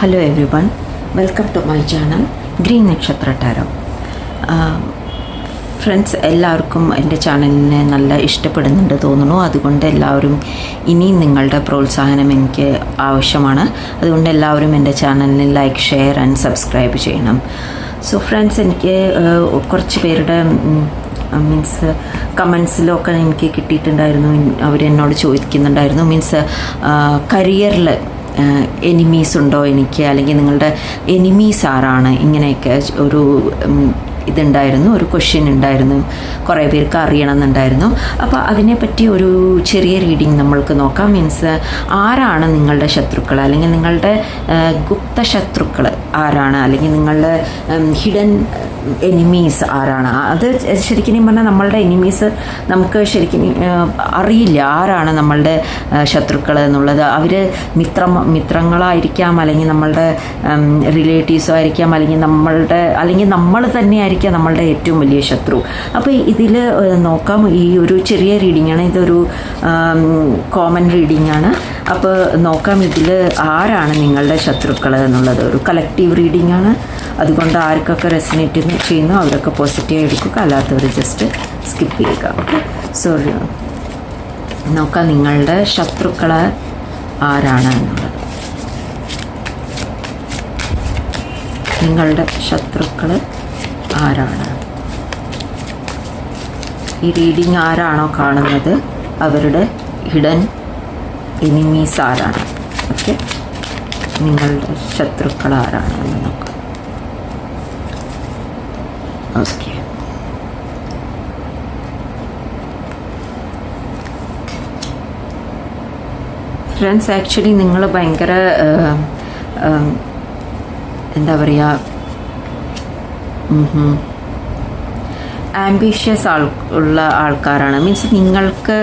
Hello everyone welcome to my channel green Nakshatra tarot friends എല്ലാവർക്കും എന്റെ ചാനലിനെ നല്ല ഇഷ്ടപ്പെടുന്നുണ്ട് തോന്നുന്നു. അതുകൊണ്ട് എല്ലാവരും ഇനിയും നിങ്ങളുടെ പ്രോത്സാഹനം എനിക്ക് ആവശ്യമാണ്. അതുകൊണ്ട് എല്ലാവരും എന്റെ ചാനലിന് ലൈക്ക് ഷെയർ ആൻഡ് സബ്സ്ക്രൈബ് ചെയ്യണം. സോ ഫ്രണ്ട്സ് എനിക്ക് കുറച്ച് പേരുടെ മീൻസ് കമൻസിലൊക്കെ എനിക്ക് കിട്ടിയിട്ടുണ്ടായിരുന്നു. അവരെന്നോട് ചോദിക്കുന്നുണ്ടായിരുന്നു. മീൻസ് കരിയറിൽ എനിമീസ് ഉണ്ടോ എനിക്ക്? അല്ലെങ്കിൽ നിങ്ങളുടെ എനിമീസ് ആരാണ്? ഇങ്ങനെയൊക്കെ ഒരു ഇതുണ്ടായിരുന്നു ഒരു ക്വസ്റ്റ്യൻ ഉണ്ടായിരുന്നു കുറേ പേർക്ക് അറിയണമെന്നുണ്ടായിരുന്നു. അപ്പോൾ അതിനെപ്പറ്റി ഒരു ചെറിയ റീഡിങ് നമ്മൾക്ക് നോക്കാം. മീൻസ് ആരാണ് നിങ്ങളുടെ ശത്രുക്കൾ? അല്ലെങ്കിൽ നിങ്ങളുടെ ഗുപ്ത ശത്രുക്കൾ ആരാണ്? അല്ലെങ്കിൽ നിങ്ങളുടെ ഹിഡൻ എനിമീസ് ആരാണ്? അത് ശരിക്കും പറഞ്ഞാൽ നമ്മളുടെ എനിമീസ് നമുക്ക് ശരിക്കും അറിയില്ല ആരാണ് നമ്മളുടെ ശത്രുക്കൾ എന്നുള്ളത്. അവർ മിത്ര മിത്രങ്ങളായിരിക്കാം അല്ലെങ്കിൽ നമ്മളുടെ റിലേറ്റീവ്സോ ആയിരിക്കാം അല്ലെങ്കിൽ നമ്മളുടെ അല്ലെങ്കിൽ നമ്മൾ തന്നെ ആയിരിക്കാം നമ്മളുടെ ഏറ്റവും വലിയ ശത്രു. അപ്പോൾ ഇതിൽ നോക്കാം. ഈ ഒരു ചെറിയ റീഡിംഗ് ആണ് ഇതൊരു കോമൺ റീഡിംഗ് ആണ്. അപ്പോൾ നോക്കാം ഇതിൽ ആരാണ് നിങ്ങളുടെ ശത്രുക്കൾ എന്നുള്ളത്. ഒരു കളക്റ്റീവ് റീഡിംഗ് ആണ്. അതുകൊണ്ട് ആർക്കൊക്കെ റെസിനേറ്റ് ചെയ്യുന്നു അവരൊക്കെ പോസിറ്റീവ് എടുക്കുക അല്ലാത്തവർ ജസ്റ്റ് സ്കിപ്പ് ചെയ്യുക. ഓക്കെ സോ നോക്കാം നിങ്ങളുടെ ശത്രുക്കൾ ആരാണ് എന്നുള്ളത്. നിങ്ങളുടെ ശത്രുക്കൾ ആരാണ്? ഈ റീഡിങ് ആരാണോ കാണുന്നത്? അവരുടെ ഹിഡൻ എനിമീസ് ആരാണ്? ഓക്കെ നിങ്ങളുടെ ശത്രുക്കൾ ആരാണ് എന്ന് നോക്കാം. ഓക്കെ ഫ്രണ്ട്സ് ആക്ച്വലി നിങ്ങൾ ഭയങ്കര എന്താ പറയുക ആംബീഷ്യസ് ആൾ ഉള്ള ആൾക്കാരാണ്. മീൻസ് നിങ്ങൾക്ക്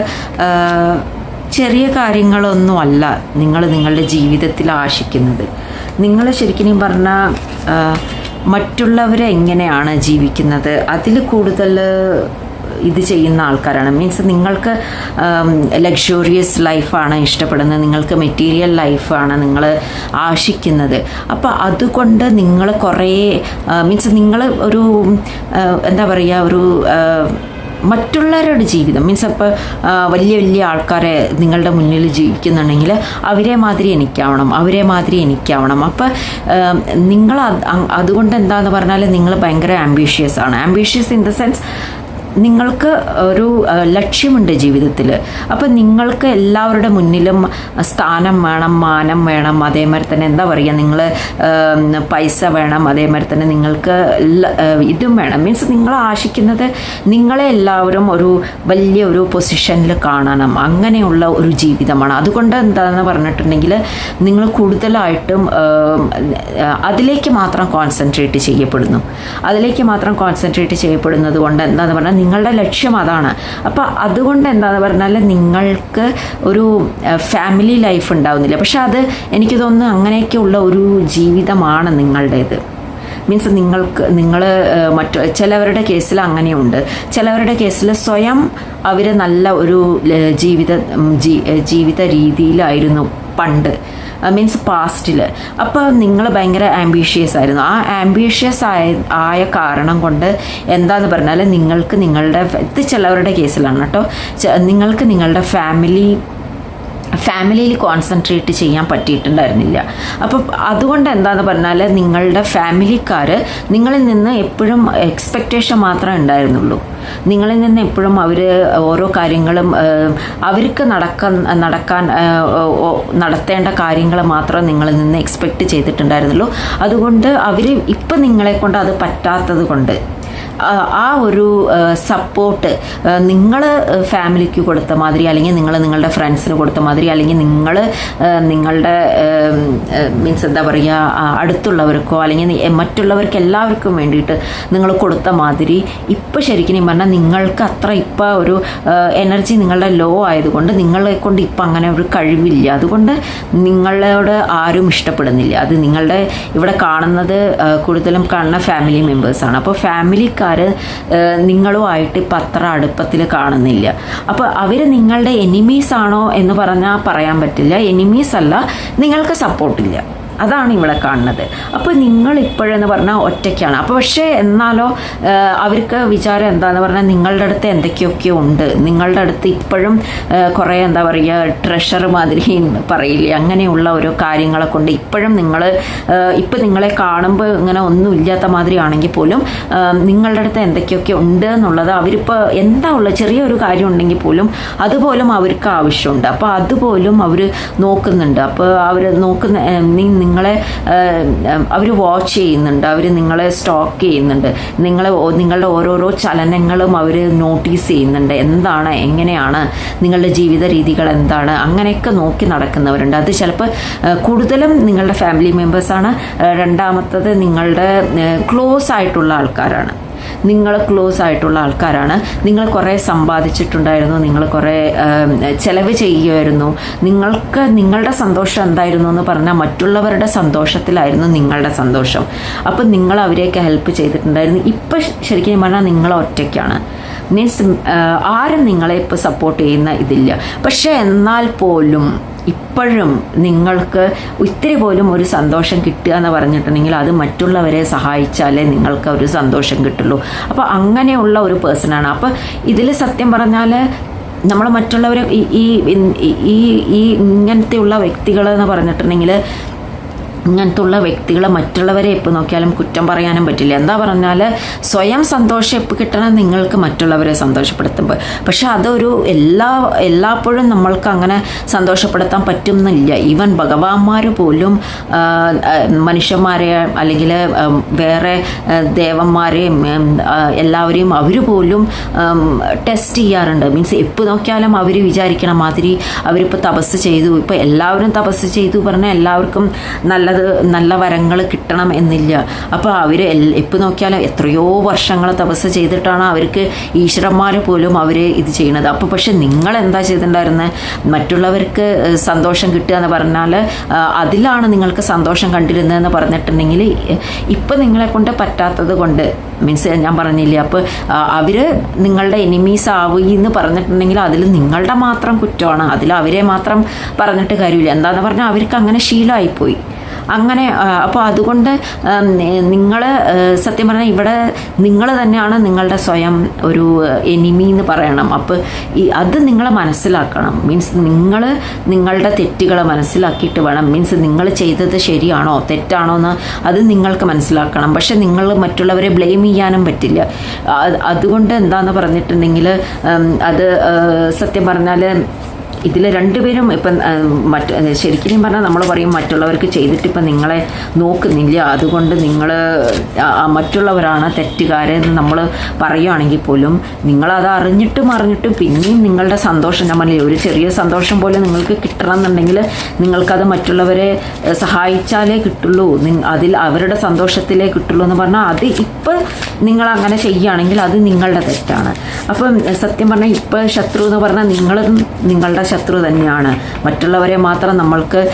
ചെറിയ കാര്യങ്ങളൊന്നും അല്ല നിങ്ങൾ നിങ്ങളുടെ ജീവിതത്തിൽ ആശിക്കുന്നത്. നിങ്ങൾ ശരിക്കും പറഞ്ഞാൽ മറ്റുള്ളവരെങ്ങനെയാണ് ജീവിക്കുന്നത്? അതിൽ കൂടുതൽ ഇത് ചെയ്യുന്ന ആൾക്കാരാണ്. മീൻസ് നിങ്ങൾക്ക് ലക്ഷറിയസ് ലൈഫാണ് ഇഷ്ടപ്പെടുന്നത്. നിങ്ങൾക്ക് മെറ്റീരിയൽ ലൈഫാണ് നിങ്ങൾ ആശിക്കുന്നത്. അപ്പോൾ അതുകൊണ്ട് നിങ്ങൾ കുറേ മീൻസ് നിങ്ങൾ ഒരു എന്താ പറയുക ഒരു മറ്റുള്ളവരുടെ ജീവിതം. മീൻസ് അപ്പോൾ വലിയ വലിയ ആൾക്കാരെ നിങ്ങളുടെ മുന്നിൽ ജീവിക്കുന്നുണ്ടെങ്കിൽ അവരെ മാതിരി എനിക്കാവണം അവരെ മാതിരി എനിക്കാവണം. അപ്പോൾ നിങ്ങൾ അതുകൊണ്ട് എന്താണെന്ന് പറഞ്ഞാൽ നിങ്ങൾ ഭയങ്കര ആംബീഷ്യസ് ആണ്. ആംബീഷ്യസ് ഇൻ ദ സെൻസ് നിങ്ങൾക്ക് ഒരു ലക്ഷ്യമുണ്ട് ജീവിതത്തിൽ അപ്പം നിങ്ങൾക്ക് എല്ലാവരുടെ മുന്നിലും സ്ഥാനം വേണം മാനം വേണം. അതേമാതിരി തന്നെ എന്താ പറയുക നിങ്ങൾ പൈസ വേണം. അതേമാതിരി തന്നെ നിങ്ങൾക്ക് ഇതും വേണം. മീൻസ് നിങ്ങൾ ആശിക്കുന്നത് നിങ്ങളെ എല്ലാവരും ഒരു വലിയ ഒരു പൊസിഷനിൽ കാണണം. അങ്ങനെയുള്ള ഒരു ജീവിതമാണ്. അതുകൊണ്ട് എന്താണെന്ന് പറഞ്ഞിട്ടുണ്ടെങ്കിൽ നിങ്ങൾ കൂടുതലായിട്ടും അതിലേക്ക് മാത്രം കോൺസെൻട്രേറ്റ് ചെയ്യപ്പെടുന്നു. അതിലേക്ക് മാത്രം കോൺസെൻട്രേറ്റ് ചെയ്യപ്പെടുന്നത് കൊണ്ട് എന്താണെന്ന് പറഞ്ഞാൽ നിങ്ങളുടെ ലക്ഷ്യം അതാണ്. അപ്പോൾ അതുകൊണ്ട് എന്താണെന്ന് പറഞ്ഞാൽ നിങ്ങൾക്ക് ഒരു ഫാമിലി ലൈഫ് ഉണ്ടാവുന്നില്ല. പക്ഷെ അത് എനിക്ക് തോന്നുന്നു അങ്ങനെയൊക്കെയുള്ള ഒരു ജീവിതമാണ് നിങ്ങളുടേത്. മീൻസ് നിങ്ങൾക്ക് നിങ്ങൾ മറ്റു ചിലവരുടെ കേസിൽ അങ്ങനെയുണ്ട്. ചിലവരുടെ കേസിൽ സ്വയം അവർ നല്ല ഒരു ജീവിത ജീവിത രീതിയിലായിരുന്നു പണ്ട്. മീൻസ് പാസ്റ്റിൽ അപ്പോൾ നിങ്ങൾ ഭയങ്കര ആംബീഷ്യസ് ആയിരുന്നു. ആ ആംബീഷ്യസ് ആയ ആയ കാരണം കൊണ്ട് എന്താന്ന് പറഞ്ഞാൽ നിങ്ങൾക്ക് നിങ്ങളുടെ ഇത് ചിലവരുടെ കേസിലാണ് കേട്ടോ. നിങ്ങൾക്ക് നിങ്ങളുടെ ഫാമിലി ഫാമിലിയിൽ കോൺസെൻട്രേറ്റ് ചെയ്യാൻ പറ്റിയിട്ടുണ്ടായിരുന്നില്ല. അപ്പോൾ അതുകൊണ്ട് എന്താന്ന് പറഞ്ഞാൽ നിങ്ങളുടെ ഫാമിലിക്കാർ നിങ്ങളിൽ നിന്ന് എപ്പോഴും എക്സ്പെക്റ്റേഷൻ മാത്രമേ ഉണ്ടായിരുന്നുള്ളൂ. നിങ്ങളിൽ നിന്ന് എപ്പോഴും അവർ ഓരോ കാര്യങ്ങളും അവർക്ക് നടക്കാൻ നടക്കാൻ നടത്തേണ്ട കാര്യങ്ങൾ മാത്രം നിങ്ങളിൽ നിന്ന് എക്സ്പെക്റ്റ് ചെയ്തിട്ടുണ്ടായിരുന്നുള്ളൂ. അതുകൊണ്ട് അവർ ഇപ്പം നിങ്ങളെ കൊണ്ട് അത് പറ്റാത്തത് കൊണ്ട് ആ ഒരു സപ്പോർട്ട് നിങ്ങൾ ഫാമിലിക്ക് കൊടുത്ത മാതിരി അല്ലെങ്കിൽ നിങ്ങൾ നിങ്ങളുടെ ഫ്രണ്ട്സിന് കൊടുത്ത മാതിരി അല്ലെങ്കിൽ നിങ്ങൾ നിങ്ങളുടെ മീൻസ് എന്താ പറയുക അടുത്തുള്ളവർക്കോ അല്ലെങ്കിൽ മറ്റുള്ളവർക്ക് എല്ലാവർക്കും വേണ്ടിയിട്ട് നിങ്ങൾ കൊടുത്ത മാതിരി ഇപ്പോൾ ശരിക്കും പറഞ്ഞാൽ നിങ്ങൾക്ക് അത്ര ഇപ്പം ഒരു എനർജി നിങ്ങളുടെ ലോ ആയതുകൊണ്ട് നിങ്ങളെ കൊണ്ട് ഇപ്പം അങ്ങനെ ഒരു കഴിവില്ല. അതുകൊണ്ട് നിങ്ങളോട് ആരും ഇഷ്ടപ്പെടുന്നില്ല. അത് നിങ്ങളുടെ ഇവിടെ കാണുന്നത് കൂടുതലും കാണുന്ന ഫാമിലി മെമ്പേഴ്സാണ് അപ്പോൾ ഫാമിലിക്കാർ നിങ്ങളുമായിട്ട് ഇപ്പം അത്ര അടുപ്പത്തിൽ കാണുന്നില്ല. അപ്പോൾ അവർ നിങ്ങളുടെ എനിമീസ് ആണോ എന്ന് പറഞ്ഞാൽ പറയാൻ പറ്റില്ല. എനിമീസ് അല്ല നിങ്ങൾക്ക് സപ്പോർട്ടില്ല അതാണ് ഇവിടെ കാണുന്നത്. അപ്പോൾ നിങ്ങൾ ഇപ്പോഴെന്ന് പറഞ്ഞാൽ ഒറ്റയ്ക്കാണ്. അപ്പോൾ പക്ഷേ എന്നാലോ അവർക്ക് വിചാരം എന്താന്ന് പറഞ്ഞാൽ നിങ്ങളുടെ അടുത്ത് എന്തൊക്കെയൊക്കെ ഉണ്ട്? നിങ്ങളുടെ അടുത്ത് ഇപ്പോഴും കുറേ എന്താ പറയുക ട്രഷർ മാതിരി പറയില്ലേ? അങ്ങനെയുള്ള ഓരോ കാര്യങ്ങളെ കൊണ്ട് ഇപ്പോഴും നിങ്ങൾ ഇപ്പം നിങ്ങളെ കാണുമ്പോൾ ഇങ്ങനെ ഒന്നും ഇല്ലാത്ത മാതിരി ആണെങ്കിൽ പോലും നിങ്ങളുടെ അടുത്ത് എന്തൊക്കെയൊക്കെ ഉണ്ട് എന്നുള്ളത് അവരിപ്പോൾ എന്താ ഉള്ള ചെറിയൊരു കാര്യം ഉണ്ടെങ്കിൽ പോലും അതുപോലും അവർക്ക് ആവശ്യമുണ്ട്. അപ്പോൾ അതുപോലും അവർ നോക്കുന്നുണ്ട്. അപ്പോൾ അവർ നോക്കുന്ന നിങ്ങളെ അവർ വാച്ച് ചെയ്യുന്നുണ്ട് അവർ നിങ്ങളെ സ്റ്റോക്ക് ചെയ്യുന്നുണ്ട് നിങ്ങളെ നിങ്ങളുടെ ഓരോരോ ചലനങ്ങളും അവർ നോട്ടീസ് ചെയ്യുന്നുണ്ട് എന്താണ് എങ്ങനെയാണ് നിങ്ങളുടെ ജീവിത രീതികൾ എന്താണ് അങ്ങനെയൊക്കെ നോക്കി നടക്കുന്നവരുണ്ട്. അത് ചിലപ്പോൾ കൂടുതലും നിങ്ങളുടെ ഫാമിലി മെമ്പേഴ്സാണ് രണ്ടാമത്തത് നിങ്ങളുടെ ക്ലോസ് ആയിട്ടുള്ള ആൾക്കാരാണ്. നിങ്ങൾ ക്ലോസ് ആയിട്ടുള്ള ആൾക്കാരാണ്. നിങ്ങൾ കുറേ സമ്പാദിച്ചിട്ടുണ്ടായിരുന്നു. നിങ്ങൾ കുറേ ചെലവ് ചെയ്യുമായിരുന്നു നിങ്ങൾക്ക് നിങ്ങളുടെ സന്തോഷം എന്തായിരുന്നു എന്ന് പറഞ്ഞാൽ മറ്റുള്ളവരുടെ സന്തോഷത്തിലായിരുന്നു നിങ്ങളുടെ സന്തോഷം. അപ്പം നിങ്ങൾ അവരെയൊക്കെ ഹെൽപ്പ് ചെയ്തിട്ടുണ്ടായിരുന്നു. ഇപ്പം ശരിക്കും പറഞ്ഞാൽ നിങ്ങൾ ഒറ്റയ്ക്കാണ്. മീൻസ് ആരും നിങ്ങളെ ഇപ്പോൾ സപ്പോർട്ട് ചെയ്യുന്ന ഇതില്ല. പക്ഷേ എന്നാൽ പോലും ഇപ്പോഴും നിങ്ങൾക്ക് ഇത്തിരി പോലും ഒരു സന്തോഷം കിട്ടുക എന്ന് പറഞ്ഞിട്ടുണ്ടെങ്കിൽ അത് മറ്റുള്ളവരെ സഹായിച്ചാലേ നിങ്ങൾക്ക് ഒരു സന്തോഷം കിട്ടുള്ളൂ. അപ്പോൾ അങ്ങനെയുള്ള ഒരു പേഴ്സണാണ് അപ്പോൾ ഇതിൽ സത്യം പറഞ്ഞാൽ നമ്മൾ മറ്റുള്ളവരെ ഈ ഈ ഈ ഇങ്ങനത്തെയുള്ള വ്യക്തികൾ എന്ന് പറഞ്ഞിട്ടുണ്ടെങ്കിൽ ഇങ്ങനത്തെ ഉള്ള വ്യക്തികളെ മറ്റുള്ളവരെ എപ്പോൾ നോക്കിയാലും കുറ്റം പറയാനും പറ്റില്ല. എന്താ പറഞ്ഞാൽ സ്വയം സന്തോഷം എപ്പോൾ കിട്ടണം നിങ്ങൾക്ക് മറ്റുള്ളവരെ സന്തോഷപ്പെടുത്തുമ്പോൾ പക്ഷേ അതൊരു എല്ലാ എല്ലാപ്പോഴും നമ്മൾക്ക് അങ്ങനെ സന്തോഷപ്പെടുത്താൻ പറ്റുന്നില്ല. ഈവൻ ഭഗവാന്മാർ പോലും മനുഷ്യന്മാരെ അല്ലെങ്കിൽ വേറെ ദേവന്മാരെയും എല്ലാവരെയും അവർ പോലും ടെസ്റ്റ് ചെയ്യാറുണ്ട്. മീൻസ് എപ്പോൾ നോക്കിയാലും അവർ വിചാരിക്കണ മാതിരി അവരിപ്പോൾ തപസ് ചെയ്തു. ഇപ്പോൾ എല്ലാവരും തപസ് ചെയ്തു പറഞ്ഞാൽ എല്ലാവർക്കും നല്ലത് നല്ല വരങ്ങൾ കിട്ടണം എന്നില്ല. അപ്പോൾ അവർ എപ്പോൾ നോക്കിയാലും എത്രയോ വർഷങ്ങൾ തപസ് ചെയ്തിട്ടാണ് അവർക്ക് ഈശ്വരന്മാർ പോലും അവർ ഇത് ചെയ്യണത്. അപ്പോൾ പക്ഷെ നിങ്ങൾ എന്താ ചെയ്തിട്ടുണ്ടായിരുന്നത് മറ്റുള്ളവർക്ക് സന്തോഷം കിട്ടുക എന്ന് പറഞ്ഞാൽ അതിലാണ് നിങ്ങൾക്ക് സന്തോഷം കണ്ടിരുന്നതെന്ന് പറഞ്ഞിട്ടുണ്ടെങ്കിൽ ഇപ്പം നിങ്ങളെ കൊണ്ട് പറ്റാത്തത് കൊണ്ട് മീൻസ് ഞാൻ പറഞ്ഞില്ലേ അപ്പോൾ അവർ നിങ്ങളുടെ എനിമീസ് ആവുകയെന്ന് എന്ന് പറഞ്ഞിട്ടുണ്ടെങ്കിൽ അതിൽ നിങ്ങളുടെ മാത്രം കുറ്റമാണ്. അതിൽ അവരെ മാത്രം പറഞ്ഞിട്ട് കാര്യമില്ല. എന്താണെന്ന് പറഞ്ഞാൽ അവർക്ക് അങ്ങനെ ശീലമായിപ്പോയി അങ്ങനെ അപ്പോൾ അതുകൊണ്ട് നിങ്ങൾ സത്യം പറഞ്ഞാൽ ഇവിടെ നിങ്ങൾ തന്നെയാണ് നിങ്ങളുടെ സ്വയം ഒരു എനിമി എന്ന് പറയണം. അപ്പോൾ ഈ അത് നിങ്ങളെ മനസ്സിലാക്കണം. മീൻസ് നിങ്ങൾ നിങ്ങളുടെ തെറ്റുകളെ മനസ്സിലാക്കിയിട്ട് വേണം. മീൻസ് നിങ്ങൾ ചെയ്തത് ശരിയാണോ തെറ്റാണോ എന്ന് അത് നിങ്ങൾക്ക് മനസ്സിലാക്കണം. പക്ഷെ നിങ്ങൾ മറ്റുള്ളവരെ ബ്ലെയിം ചെയ്യാനും പറ്റില്ല. അതുകൊണ്ട് എന്താണെന്ന് പറഞ്ഞിട്ടുണ്ടെങ്കിൽ അത് സത്യം പറഞ്ഞാൽ ഇതിൽ രണ്ടുപേരും ഇപ്പം മറ്റ് ശരിക്കും പറഞ്ഞാൽ നമ്മൾ പറയും മറ്റുള്ളവർക്ക് ചെയ്തിട്ട് ഇപ്പം നിങ്ങളെ നോക്കുന്നില്ല. അതുകൊണ്ട് നിങ്ങൾ മറ്റുള്ളവരാണ് തെറ്റുകാരെന്ന് നമ്മൾ പറയുകയാണെങ്കിൽ പോലും നിങ്ങളത് അറിഞ്ഞിട്ടും അറിഞ്ഞിട്ടും പിന്നെയും നിങ്ങളുടെ സന്തോഷം ഞാൻ പറഞ്ഞില്ലേ ഒരു ചെറിയ സന്തോഷം പോലെ നിങ്ങൾക്ക് കിട്ടണം എന്നുണ്ടെങ്കിൽ നിങ്ങൾക്കത് മറ്റുള്ളവരെ സഹായിച്ചാലേ കിട്ടുള്ളൂ. അതിൽ അവരുടെ സന്തോഷത്തിലേ കിട്ടുള്ളൂ എന്ന് പറഞ്ഞാൽ അത് ഇപ്പം നിങ്ങൾ അങ്ങനെ ചെയ്യുകയാണെങ്കിൽ അത് നിങ്ങളുടെ തെറ്റാണ്. അപ്പം സത്യം പറഞ്ഞാൽ ഇപ്പോൾ ശത്രു എന്ന് പറഞ്ഞാൽ നിങ്ങളും നിങ്ങളുടെ ശത്രു തന്നെയാണ്. മറ്റുള്ളവരെ മാത്രം നമ്മൾക്ക്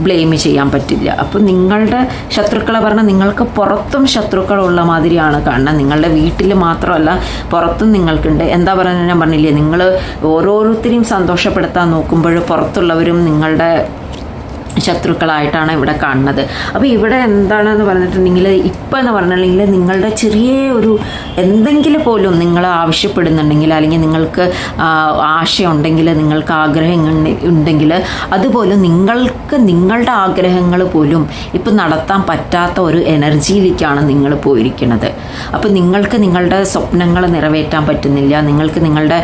ബ്ലെയിം ചെയ്യാൻ പറ്റില്ല. അപ്പം നിങ്ങളുടെ ശത്രുക്കളെ പറഞ്ഞാൽ നിങ്ങൾക്ക് പുറത്തും ശത്രുക്കളുള്ള മാതിരിയാണ് കാണുന്നത്. നിങ്ങളുടെ വീട്ടിൽ മാത്രമല്ല പുറത്തും നിങ്ങൾക്കുണ്ട്. എന്താ പറയുക ഞാൻ പറഞ്ഞില്ലേ? നിങ്ങൾ ഓരോരുത്തരെയും സന്തോഷപ്പെടുത്താൻ നോക്കുമ്പോൾ പുറത്തുള്ളവരും നിങ്ങളുടെ ശത്രുക്കളായിട്ടാണ് ഇവിടെ കാണുന്നത്. അപ്പോൾ ഇവിടെ എന്താണെന്ന് പറഞ്ഞിട്ടുണ്ടെങ്കിൽ ഇപ്പം എന്ന് പറഞ്ഞിട്ടുണ്ടെങ്കിൽ നിങ്ങളുടെ ചെറിയ ഒരു എന്തെങ്കിലും പോലും നിങ്ങൾ ആവശ്യപ്പെടുന്നുണ്ടെങ്കിൽ അല്ലെങ്കിൽ നിങ്ങൾക്ക് ആശയമുണ്ടെങ്കിൽ നിങ്ങൾക്ക് ആഗ്രഹങ്ങൾ ഉണ്ടെങ്കിൽ അതുപോലും നിങ്ങൾക്ക് നിങ്ങളുടെ ആഗ്രഹങ്ങൾ പോലും ഇപ്പം നടത്താൻ പറ്റാത്ത ഒരു എനർജിയിലേക്കാണ് നിങ്ങൾ പോയിരിക്കുന്നത്. അപ്പോൾ നിങ്ങൾക്ക് നിങ്ങളുടെ സ്വപ്നങ്ങൾ നിറവേറ്റാൻ പറ്റുന്നില്ല. നിങ്ങൾക്ക് നിങ്ങളുടെ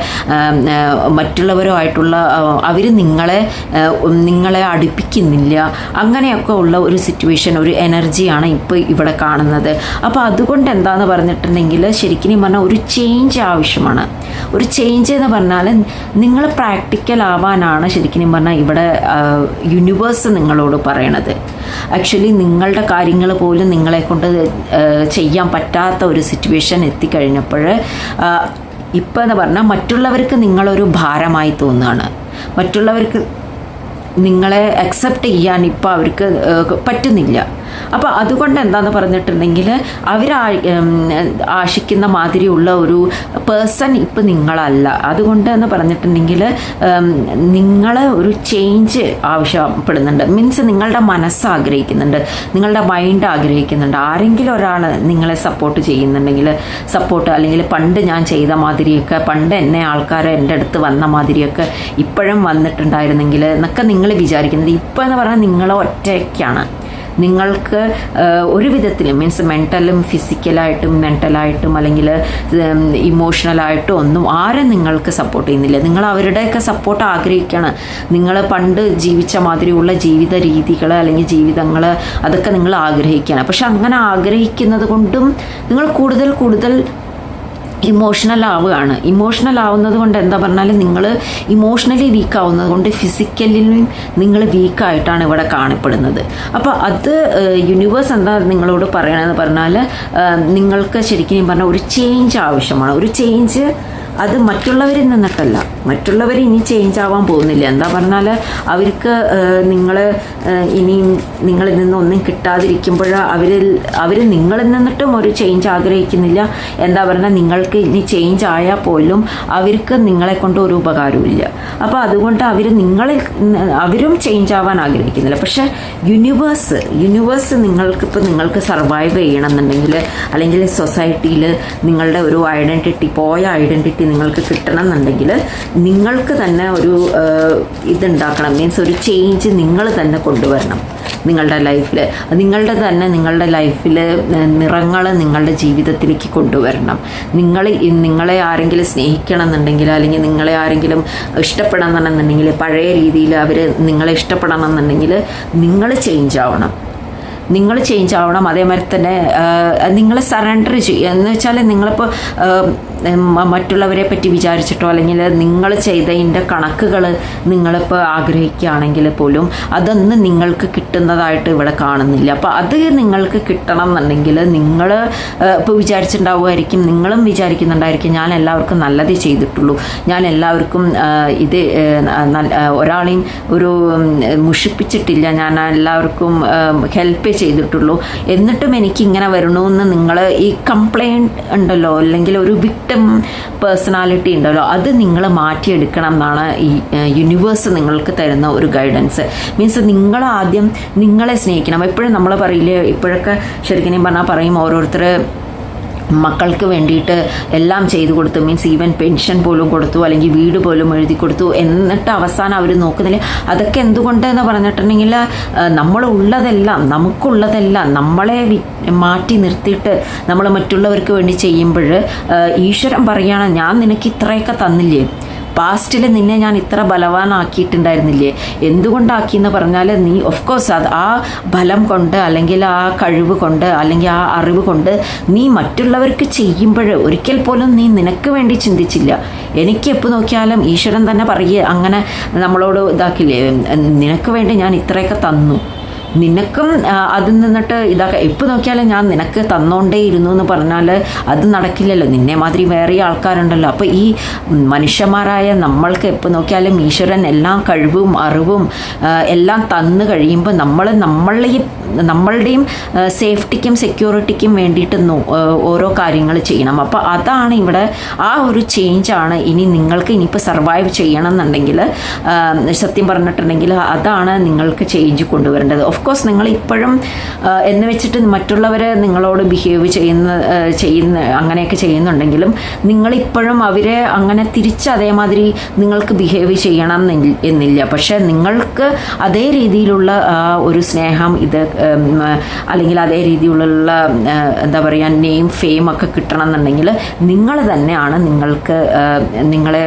മറ്റുള്ളവരുമായിട്ടുള്ള അവർ നിങ്ങളെ നിങ്ങളെ അടുപ്പിക്കുന്നില്ല. അങ്ങനെയൊക്കെ ഉള്ള ഒരു സിറ്റുവേഷൻ ഒരു എനർജിയാണ് ഇപ്പോൾ ഇവിടെ കാണുന്നത്. അപ്പോൾ അതുകൊണ്ട് എന്താന്ന് പറഞ്ഞിട്ടുണ്ടെങ്കിൽ ശരിക്കും പറഞ്ഞാൽ ഒരു ചേഞ്ച് ആവശ്യമാണ്. ഒരു ചേഞ്ച് എന്ന് പറഞ്ഞാൽ നിങ്ങൾ പ്രാക്ടിക്കൽ ആവാനാണ് ശരിക്കും പറഞ്ഞാൽ ഇവിടെ യൂണിവേഴ്സ് നിങ്ങളോട് പറയണത്. ആക്ച്വലി നിങ്ങളുടെ കാര്യങ്ങൾ പോലും നിങ്ങളെ കൊണ്ട് ചെയ്യാൻ പറ്റാത്ത ഒരു സിറ്റുവേഷൻ എത്തിക്കഴിഞ്ഞപ്പോൾ ഇപ്പം എന്ന് പറഞ്ഞാൽ മറ്റുള്ളവർക്ക് നിങ്ങളൊരു ഭാരമായി തോന്നുകയാണ്. മറ്റുള്ളവർക്ക് നിങ്ങളെ അക്സെപ്റ്റ് ചെയ്യാൻ ഇപ്പോൾ അവർക്ക് പറ്റുന്നില്ല. അപ്പോൾ അതുകൊണ്ട് എന്താണെന്ന് പറഞ്ഞിട്ടുണ്ടെങ്കിൽ അവർ ആശിക്കുന്ന മാതിരിയുള്ള ഒരു പേഴ്സൺ ഇപ്പം നിങ്ങളല്ല. അതുകൊണ്ട് എന്ന് പറഞ്ഞിട്ടുണ്ടെങ്കിൽ നിങ്ങൾ ഒരു ചേഞ്ച് ആവശ്യപ്പെടുന്നുണ്ട്. മീൻസ് നിങ്ങളുടെ മനസ്സ് ആഗ്രഹിക്കുന്നുണ്ട്. നിങ്ങളുടെ മൈൻഡ് ആഗ്രഹിക്കുന്നുണ്ട്. ആരെങ്കിലും ഒരാൾ നിങ്ങളെ സപ്പോർട്ട് ചെയ്യുന്നുണ്ടെങ്കിൽ സപ്പോർട്ട് അല്ലെങ്കിൽ പണ്ട് ഞാൻ ചെയ്ത മാതിരിയൊക്കെ പണ്ട് എന്നെ ആൾക്കാർ എന്റെ അടുത്ത് വന്ന മാതിരിയൊക്കെ ഇപ്പോഴും വന്നിട്ടുണ്ടായിരുന്നെങ്കിൽ എന്നൊക്കെ നിങ്ങൾ വിചാരിക്കുന്നത്. ഇപ്പോൾ എന്ന് പറഞ്ഞാൽ നിങ്ങൾ ഒറ്റയ്ക്കാണ്. നിങ്ങൾക്ക് ഒരു വിധത്തിലും മീൻസ് മെന്റലും ഫിസിക്കലായിട്ടും മെന്റലായിട്ടും അല്ലെങ്കിൽ ഇമോഷണലായിട്ടും ഒന്നും ആരും നിങ്ങൾക്ക് സപ്പോർട്ട് ചെയ്യുന്നില്ല. നിങ്ങൾ അവരുടെയൊക്കെ സപ്പോർട്ട് ആഗ്രഹിക്കുകയാണ് നിങ്ങൾ പണ്ട് ജീവിച്ച മാതിരിയുള്ള ജീവിത രീതികൾ അല്ലെങ്കിൽ ജീവിതങ്ങൾ അതൊക്കെ നിങ്ങൾ ആഗ്രഹിക്കുകയാണ് പക്ഷെ അങ്ങനെ ആഗ്രഹിക്കുന്നത് കൊണ്ടും നിങ്ങൾ കൂടുതൽ കൂടുതൽ ഇമോഷണൽ ആവുകയാണ്. ഇമോഷണൽ ആവുന്നത് കൊണ്ട് എന്താ പറഞ്ഞാൽ നിങ്ങൾ ഇമോഷണലി വീക്ക് ആവുന്നത് കൊണ്ട് ഫിസിക്കലിലും നിങ്ങൾ വീക്കായിട്ടാണ് ഇവിടെ കാണപ്പെടുന്നത്. അപ്പോൾ അത് യൂണിവേഴ്സ് എന്താ നിങ്ങളോട് പറയണമെന്ന് പറഞ്ഞാൽ നിങ്ങൾക്ക് ശരിക്കും പറഞ്ഞാൽ ഒരു ചേഞ്ച് ആവശ്യമാണ്. ഒരു ചേഞ്ച് അത് മറ്റുള്ളവരിൽ നിന്നിട്ടല്ല. മറ്റുള്ളവർ ഇനി ചേഞ്ച് ആവാൻ പോകുന്നില്ല. എന്താ പറഞ്ഞാൽ അവർക്ക് നിങ്ങൾ ഇനിയും നിങ്ങളിൽ നിന്നൊന്നും കിട്ടാതിരിക്കുമ്പോൾ അവരിൽ അവർ നിങ്ങളിൽ നിന്നിട്ടും ഒരു ചേഞ്ച് ആഗ്രഹിക്കുന്നില്ല. എന്താ പറഞ്ഞാൽ നിങ്ങൾക്ക് ഇനി ചേഞ്ച് ആയാൽ പോലും അവർക്ക് നിങ്ങളെ കൊണ്ട് ഒരു ഉപകാരമില്ല അപ്പോൾ അതുകൊണ്ട് അവർ നിങ്ങളിൽ അവരും ചേഞ്ച് ആവാൻ ആഗ്രഹിക്കുന്നില്ല. പക്ഷേ യൂണിവേഴ്സ് യൂണിവേഴ്സ് നിങ്ങൾക്കിപ്പോൾ നിങ്ങൾക്ക് സർവൈവ് ചെയ്യണമെന്നുണ്ടെങ്കിൽ അല്ലെങ്കിൽ സൊസൈറ്റിയിൽ നിങ്ങളുടെ ഒരു ഐഡന്റിറ്റി പോയ ഐഡന്റിറ്റി നിങ്ങൾക്ക് കിട്ടണം എന്നുണ്ടെങ്കിൽ നിങ്ങൾക്ക് തന്നെ ഒരു ഇതുണ്ടാക്കണം. മീൻസ് ഒരു ചേഞ്ച് നിങ്ങൾ തന്നെ കൊണ്ടുവരണം നിങ്ങളുടെ ലൈഫിൽ നിങ്ങളുടെ തന്നെ നിങ്ങളുടെ ലൈഫിൽ നിറങ്ങൾ നിങ്ങളുടെ ജീവിതത്തിലേക്ക് കൊണ്ടുവരണം. നിങ്ങൾ നിങ്ങളെ ആരെങ്കിലും സ്നേഹിക്കണം എന്നുണ്ടെങ്കിൽ അല്ലെങ്കിൽ നിങ്ങളെ ആരെങ്കിലും ഇഷ്ടപ്പെടണം പഴയ രീതിയിൽ അവർ നിങ്ങളെ ഇഷ്ടപ്പെടണം എന്നുണ്ടെങ്കിൽ നിങ്ങൾ ചേഞ്ച് ആവണം. നിങ്ങൾ ചേഞ്ച് ആവണം. അതേമാതിരി തന്നെ നിങ്ങളെ സറണ്ടർ ചെയ്യുക എന്ന് വെച്ചാൽ നിങ്ങളിപ്പോൾ മറ്റുള്ളവരെ പറ്റി വിചാരിച്ചിട്ടോ അല്ലെങ്കിൽ നിങ്ങൾ ചെയ്തതിന്റെ കണക്കുകൾ നിങ്ങളിപ്പോൾ ആഗ്രഹിക്കുകയാണെങ്കിൽ പോലും അതൊന്നും നിങ്ങൾക്ക് കിട്ടുന്നതായിട്ട് ഇവിടെ കാണുന്നില്ല. അപ്പോൾ അത് നിങ്ങൾക്ക് കിട്ടണം എന്നുണ്ടെങ്കിൽ നിങ്ങൾ ഇപ്പോൾ വിചാരിച്ചിട്ടുണ്ടാവുമായിരിക്കും നിങ്ങളും വിചാരിക്കുന്നുണ്ടായിരിക്കും ഞാൻ എല്ലാവർക്കും നല്ലത് ചെയ്തിട്ടുള്ളൂ. ഞാൻ എല്ലാവർക്കും ഇത് ഒരാളെയും ഒരു മുഷിപ്പിച്ചിട്ടില്ല. ഞാൻ എല്ലാവർക്കും ഹെൽപ്പ് ചെയ്തിട്ടുള്ളൂ. എന്നിട്ടും എനിക്ക് ഇങ്ങനെ വരണമെന്ന് നിങ്ങൾ ഈ കംപ്ലൈന്റ് ഉണ്ടല്ലോ അല്ലെങ്കിൽ ഒരു വിക്ടം പേഴ്സണാലിറ്റി ഉണ്ടല്ലോ അത് നിങ്ങൾ മാറ്റിയെടുക്കണം എന്നാണ് ഈ യൂണിവേഴ്സ് നിങ്ങൾക്ക് തരുന്ന ഒരു ഗൈഡൻസ് മീൻസ് നിങ്ങൾ ആദ്യം നിങ്ങളെ സ്നേഹിക്കണം. എപ്പോഴും നമ്മൾ പറയില്ലേ ഇപ്പോഴൊക്കെ ശരിക്കും പറഞ്ഞാൽ പറയും ഓരോരുത്തർ മക്കൾക്ക് വേണ്ടിയിട്ട് എല്ലാം ചെയ്തു കൊടുത്തു. മീൻസ് ഈവൻ പെൻഷൻ പോലും കൊടുത്തു അല്ലെങ്കിൽ വീട് പോലും എഴുതി കൊടുത്തു എന്നിട്ട് അവസാനം അവർ നോക്കുന്നില്ല അതൊക്കെ എന്തുകൊണ്ട് എന്ന് പറഞ്ഞിട്ടുണ്ടെങ്കിൽ നമ്മൾ ഉള്ളതെല്ലാം നമുക്കുള്ളതെല്ലാം നമ്മളെ മാറ്റി നിർത്തിയിട്ട് നമ്മൾ മറ്റുള്ളവർക്ക് വേണ്ടി ചെയ്യുമ്പോൾ ഈശ്വരൻ പറയുകയാണ് ഞാൻ നിനക്ക് ഇത്രയൊക്കെ തന്നില്ലേ? പാസ്റ്റിൽ നിന്നെ ഞാൻ ഇത്ര ബലവാനാക്കിയിട്ടുണ്ടായിരുന്നില്ലേ? എന്തുകൊണ്ടാക്കി എന്ന് പറഞ്ഞാൽ നീ ഓഫ് കോഴ്സ് അത് ആ ബലം കൊണ്ട് അല്ലെങ്കിൽ ആ കഴിവ് കൊണ്ട് അല്ലെങ്കിൽ ആ അറിവ് കൊണ്ട് നീ മറ്റുള്ളവർക്ക് ചെയ്യുമ്പോൾ ഒരിക്കൽ പോലും നീ നിനക്ക് വേണ്ടി ചിന്തിച്ചില്ല. എനിക്ക് എപ്പോൾ നോക്കിയാലും ഈശ്വരൻ തന്നെ പറയുക അങ്ങനെ നമ്മളോട് ഇതാക്കില്ലേ നിനക്ക് വേണ്ടി ഞാൻ ഇത്രയൊക്കെ തന്നു. നിനക്കും അതിൽ നിന്നിട്ട് ഇതാക്കാം. എപ്പോൾ നോക്കിയാലും ഞാൻ നിനക്ക് തന്നോണ്ടേ ഇരുന്നു എന്ന് പറഞ്ഞാൽ അത് നടക്കില്ലല്ലോ. നിന്നെ മാതിരി വേറെ ആൾക്കാരുണ്ടല്ലോ. അപ്പോൾ ഈ മനുഷ്യന്മാരായ നമ്മൾക്ക് എപ്പോൾ നോക്കിയാലും ഈശ്വരൻ എല്ലാം കഴിവും അറിവും എല്ലാം തന്നു കഴിയുമ്പോൾ നമ്മൾ നമ്മളെ നമ്മളുടെയും സേഫ്റ്റിക്കും സെക്യൂരിറ്റിക്കും വേണ്ടിയിട്ട് ഓരോ കാര്യങ്ങൾ ചെയ്യണം. അപ്പോൾ അതാണ് ഇവിടെ ആ ഒരു ചേഞ്ചാണ് ഇനി നിങ്ങൾക്ക് ഇനിയിപ്പോൾ സർവൈവ് ചെയ്യണം എന്നുണ്ടെങ്കിൽ സത്യം പറഞ്ഞിട്ടുണ്ടെങ്കിൽ അതാണ് നിങ്ങൾക്ക് ചേഞ്ച് കൊണ്ടുവരേണ്ടത്. ഓഫ് കോഴ്സ് നിങ്ങൾ ഇപ്പോഴും എന്ന് വെച്ചിട്ട് മറ്റുള്ളവർ നിങ്ങളോട് ബിഹേവ് ചെയ്യുന്ന ചെയ്യുന്ന അങ്ങനെയൊക്കെ ചെയ്യുന്നുണ്ടെങ്കിലും നിങ്ങളിപ്പോഴും അവരെ അങ്ങനെ തിരിച്ച് അതേമാതിരി നിങ്ങൾക്ക് ബിഹേവ് ചെയ്യണം എന്നില്ല. പക്ഷേ നിങ്ങൾക്ക് അതേ രീതിയിലുള്ള ഒരു സ്നേഹം ഇത് അല്ലെങ്കിൽ അതേ രീതിയിലുള്ള എന്താ പറയുക നെയിം ഫെയിം ഒക്കെ കിട്ടണം എന്നുണ്ടെങ്കിൽ നിങ്ങൾ തന്നെയാണ് നിങ്ങൾക്ക് നിങ്ങളെ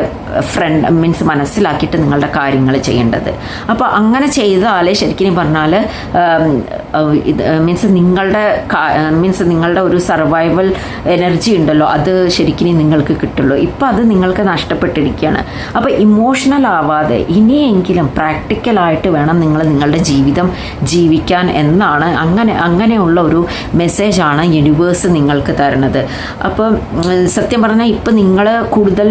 ഫ്രണ്ട് മീൻസ് മനസ്സിലാക്കിയിട്ട് നിങ്ങളുടെ കാര്യങ്ങൾ ചെയ്യേണ്ടത്. അപ്പോൾ അങ്ങനെ ചെയ്താലേ ശരിക്കും പറഞ്ഞാൽ മീൻസ് നിങ്ങളുടെ മീൻസ് നിങ്ങളുടെ ഒരു സർവൈവൽ എനർജി ഉണ്ടല്ലോ അത് ശരിക്കും നിങ്ങൾക്ക് കിട്ടുള്ളൂ. ഇപ്പം അത് നിങ്ങൾക്ക് നഷ്ടപ്പെട്ടിരിക്കുകയാണ്. അപ്പോൾ ഇമോഷണൽ ആവാതെ ഇനിയെങ്കിലും പ്രാക്ടിക്കലായിട്ട് വേണം നിങ്ങൾ നിങ്ങളുടെ ജീവിതം ജീവിക്കാൻ എന്നാണ് അങ്ങനെ അങ്ങനെയുള്ള ഒരു മെസ്സേജാണ് യൂണിവേഴ്സ് നിങ്ങൾക്ക് തരുന്നത്. അപ്പം സത്യം പറഞ്ഞാൽ ഇപ്പം നിങ്ങൾ കൂടുതൽ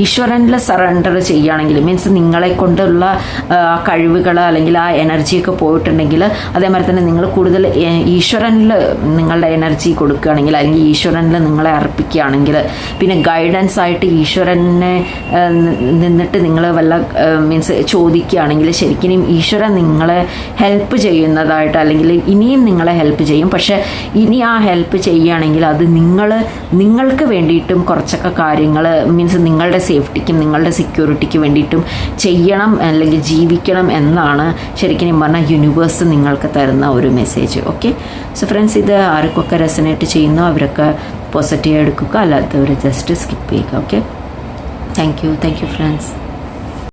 ഈശ്വരനിൽ സറണ്ടർ ചെയ്യുകയാണെങ്കിൽ മീൻസ് നിങ്ങളെ കൊണ്ടുള്ള കഴിവുകൾ അല്ലെങ്കിൽ ആ എനർജിയൊക്കെ പോയിട്ടുണ്ടെങ്കിൽ ചെയ്യുന്നുണ്ടെങ്കിൽ അതേമാതിരി തന്നെ നിങ്ങൾ കൂടുതൽ ഈശ്വരനിൽ നിങ്ങളുടെ എനർജി കൊടുക്കുകയാണെങ്കിൽ അല്ലെങ്കിൽ ഈശ്വരനിൽ നിങ്ങളെ അർപ്പിക്കുകയാണെങ്കിൽ പിന്നെ ഗൈഡൻസ് ആയിട്ട് ഈശ്വരനെ നിന്നിട്ട് നിങ്ങൾ വല്ല മീൻസ് ചോദിക്കുകയാണെങ്കിൽ ശരിക്കും ഈശ്വരൻ നിങ്ങളെ ഹെൽപ്പ് ചെയ്യുന്നതായിട്ട് അല്ലെങ്കിൽ ഇനിയും നിങ്ങളെ ഹെൽപ്പ് ചെയ്യും. പക്ഷേ ഇനി ആ ഹെൽപ്പ് ചെയ്യുകയാണെങ്കിൽ അത് നിങ്ങൾ നിങ്ങൾക്ക് വേണ്ടിയിട്ടും കുറച്ചൊക്കെ കാര്യങ്ങൾ മീൻസ് നിങ്ങളുടെ സേഫ്റ്റിക്കും നിങ്ങളുടെ സെക്യൂരിറ്റിക്ക് വേണ്ടിയിട്ടും ചെയ്യണം അല്ലെങ്കിൽ ജീവിക്കണം എന്നാണ് ശരിക്കും പറഞ്ഞാൽ യൂണിവേഴ്സ് നിങ്ങൾക്ക് തരുന്ന ഒരു മെസ്സേജ് ഓക്കെ സോ ഫ്രണ്ട്സ് ഇത് ആർക്കൊക്കെ റെസനേറ്റ് ചെയ്യുന്നോ അവരൊക്കെ പോസിറ്റീവ് എടുക്കുക അല്ലാത്തവർ ജസ്റ്റ് സ്കിപ്പ് ചെയ്യുക okay thank you thank you friends